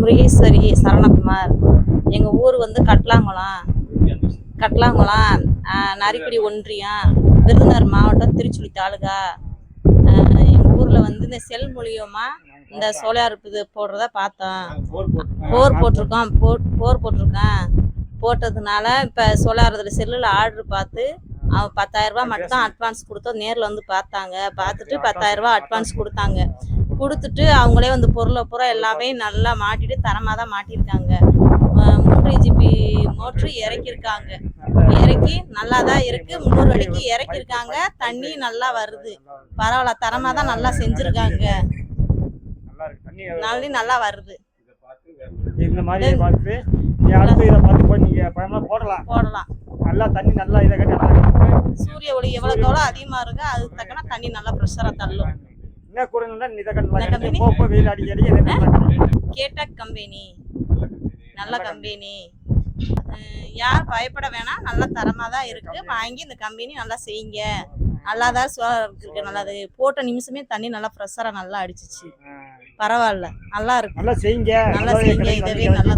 முருகேஸ்வரி சரணகுமார். எங்கள் ஊர் வந்து கட்லாங்குளம். கட்லாங்குளம் நரிக்குடி ஒன்றியம் விருதுநகர் மாவட்டம் திருச்சுழி தாலுகா. எங்கள் ஊரில் வந்து இந்த செல் மூலியமாக இந்த சோலார் இது போடுறத பார்த்தோம். போர் போட்டிருக்கோம் போர் போர் போட்டிருக்கேன் போட்டதுனால இப்போ சோலார் இதில் செல்லில் ஆர்டர் பார்த்து அவன் பத்தாயிரரூபா மட்டும் அட்வான்ஸ் கொடுத்தோம். நேரில் வந்து பார்த்தாங்க. பார்த்துட்டு பத்தாயிரரூபா அட்வான்ஸ் கொடுத்தாங்க. கொடுத்துட்டு அவங்களே வந்து பொருளை பூரா எல்லாமே நல்லா மாட்டிட்டு தரமாக தான் மாட்டியிருக்காங்க. மூன்று ஜிபி மோட்ரு இறக்கியிருக்காங்க. இறக்கி நல்லா தான் இருக்குது முந்நூறு அடிக்கு இறக்கியிருக்காங்க. தண்ணி நல்லா வருது. பரவாயில்ல தரமாக தான் நல்லா செஞ்சுருக்காங்க. நல்லா நல்லி வருது. இந்த மாதிரி பார்த்து அடுத்து இதை பார்த்து போய் நீங்க பழமெல்லாம் போடலாம். போடலாம். நல்லா தண்ணி நல்லா இதை கட்டி நல்லா. சூரிய ஒளி எவ்வளோக்கு எவ்வளோ அதிகமாக இருக்கோ அதுக்கு தக்கன தண்ணி நல்லா ப்ரெஷராக தள்ளும். கட்டி கம்பெனி. நல்ல கம்பெனி. யார் பயப்பட வேணாம் நல்ல தரமாக தான் இருக்குது வாங்கி இந்த கம்பெனி நல்லா செய்யுங்க. நல்லா தான் இருக்கு. நல்லது. போட்ட நிமிஷமே தண்ணி நல்லா ப்ரெஷராக நல்லா அடிச்சிச்சு. பரவாயில்ல. நல்லா இருக்கு. நல்லா செய்யுங்க. நல்லா செய்யுங்க. இதவே நல்லா